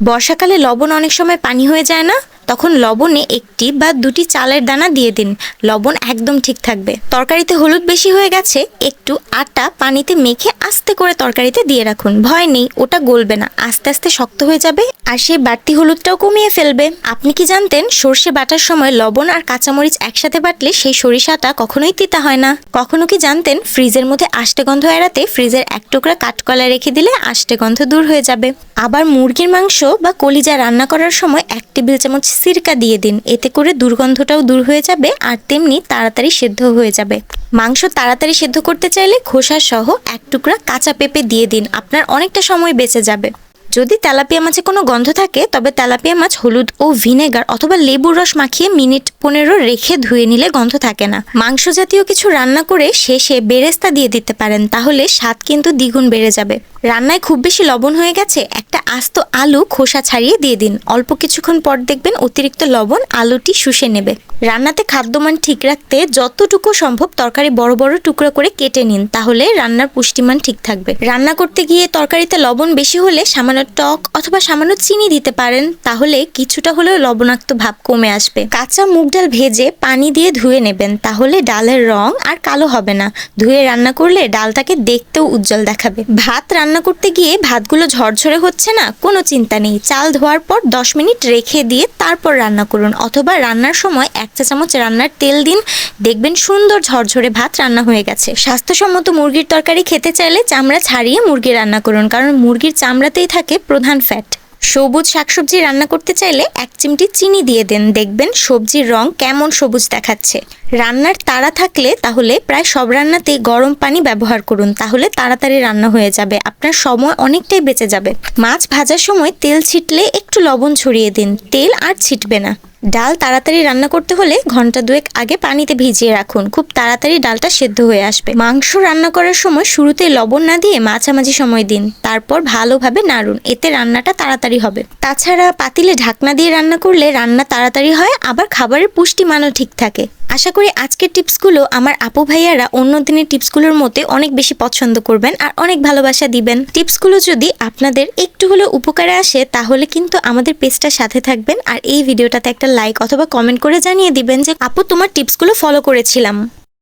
বর্ষাকালে লবণ অনেক সময় পানি হয়ে যায় না? তখন লবণে একটি বা দুটি চালের দানা দিয়ে দিন। লবণ একদম ঠিক থাকবে। তরকারিতে হলুদ বেশি হয়ে গেছে, একটু আটা পানিতে মেখে আস্তে করে তরকারিতে দিয়ে রাখুন। ভয় নেই, ওটা গলবে না। আস্তে আস্তে শক্ত হয়ে যাবে আর সেই বাড়তি হলুদটাও কমিয়ে ফেলবে। আপনি কি জানতেন, সর্ষে বাটার সময় লবণ আর কাঁচামরিচ একসাথে বাটলে সেই সরিষাটা কখনোই তিতা হয় না? কখনো কি জানতেন, ফ্রিজের মধ্যে আষ্টে গন্ধ এড়াতে ফ্রিজের এক টুকরা কাঠকলা রেখে দিলে আষ্টে গন্ধ দূর হয়ে যাবে? আবার মুরগির মাংস বা কলিজা রান্না করার সময় এক টেবিল চামচ সিরকা দিয়ে দিন। এতে করে দুর্গন্ধটাও দূর হয়ে যাবে আর তেমনি তাড়াতাড়ি সেদ্ধ হয়ে যাবে। মাংস তাড়াতাড়ি সেদ্ধ করতে চাইলে খোসা সহ এক টুকরা কাঁচা পেঁপে দিয়ে দিন। আপনার অনেকটা সময় বেঁচে যাবে। যদি তেলাপিয়া মাছে কোনো গন্ধ থাকে, তবে তেলাপিয়া মাছ হলুদ ও ভিনেগার অথবা লেবুর রস মাখিয়ে মিনিট পনেরো রেখে ধুয়ে নিলে গন্ধ থাকে না। মাংস জাতীয় কিছু রান্না করে শেষে বেরেস্তা দিয়ে দিতে পারেন, তাহলে স্বাদ কিন্তু দ্বিগুণ বেড়ে যাবে। রান্নায় খুব বেশি লবণ হয়ে গেছে, একটা আস্ত আলু খোসা ছাড়িয়ে দিয়ে দিন। অল্প কিছুক্ষণ পর দেখবেন অতিরিক্ত লবণ আলুটি শুষে নেবে। রান্নাতে খাদ্যমান ঠিক রাখতে যতটুকু সম্ভব তরকারি বড় বড় টুকরো করে কেটে নিন, তাহলে রান্নার পুষ্টিমান ঠিক থাকবে। রান্না করতে গিয়ে তরকারিতে লবণ বেশি হলে সামান্য টক অথবা সামান্য চিনি দিতে পারেন, তাহলে কিছুটা হলেও লবণাক্ত ভাব কমে আসবে। কাঁচা মুগ ডাল ভেজে পানি দিয়ে ধুয়ে নেবেন, তাহলে ডালের রং আর কালো হবে না। ধুয়ে রান্না করলে ডালটাকে দেখতেও উজ্জ্বল দেখাবে। ভাত রান্না করতে গিয়ে ভাতগুলো ঝরঝরে হচ্ছে না, কোনো চিন্তা নেই। চাল ধোয়ার পর দশ মিনিট রেখে দিয়ে তারপর রান্না করুন, অথবা রান্নার সময় এক চা চামচ রান্নার তেল দিন। দেখবেন সুন্দর ঝরঝরে ভাত রান্না হয়ে গেছে। স্বাস্থ্যসম্মত মুরগির তরকারি খেতে চাইলে চামড়া ছাড়িয়ে মুরগি রান্না করুন, কারণ মুরগির চামড়াতেই থাকে প্রধান ফ্যাট। সবুজ শাকসবজি রান্না করতে চাইলে এক চিমটি চিনি দিয়ে দেন। দেখবেন সবজির রং কেমন সবুজ দেখাচ্ছে। রান্নার তাড়া থাকলে তাহলে প্রায় সব রান্নাতেই গরম পানি ব্যবহার করুন। তাহলে তাড়াতাড়ি রান্না হয়ে যাবে। আপনার সময় অনেকটাই বেঁচে যাবে। মাছ ভাজার সময় তেল ছিটলে একটু লবণ ছড়িয়ে দিন। তেল আর ছিটবে না। ডাল তাড়াতাড়ি রান্না করতে হলে ঘণ্টা দুয়েক আগে পানিতে ভিজিয়ে রাখুন। খুব তাড়াতাড়ি ডালটা সেদ্ধ হয়ে আসবে। মাংস রান্না করার সময় শুরুতে লবণ না দিয়ে মাঝামাঝি সময় দিন। তারপর ভালোভাবে নাড়ুন। এতে রান্নাটা তাড়াতাড়ি হবে। তাছাড়া পাতিলে ঢাকনা দিয়ে রান্না করলে রান্না তাড়াতাড়ি হয়, আবার খাবারের পুষ্টিমানও ঠিক থাকে। আশা করি আজকের টিপসগুলো আমার আপু ভাইয়ারা অন্য দিনের টিপসগুলোর মতে অনেক বেশি পছন্দ করবেন আর অনেক ভালোবাসা দিবেন। টিপসগুলো যদি আপনাদের একটু হলেও উপকারে আসে, তাহলে কিন্তু আমাদের পেজটার সাথে থাকবেন আর এই ভিডিওটাতে একটা লাইক অথবা কমেন্ট করে জানিয়ে দিবেন যে, আপু, তোমার টিপসগুলো ফলো করেছিলাম।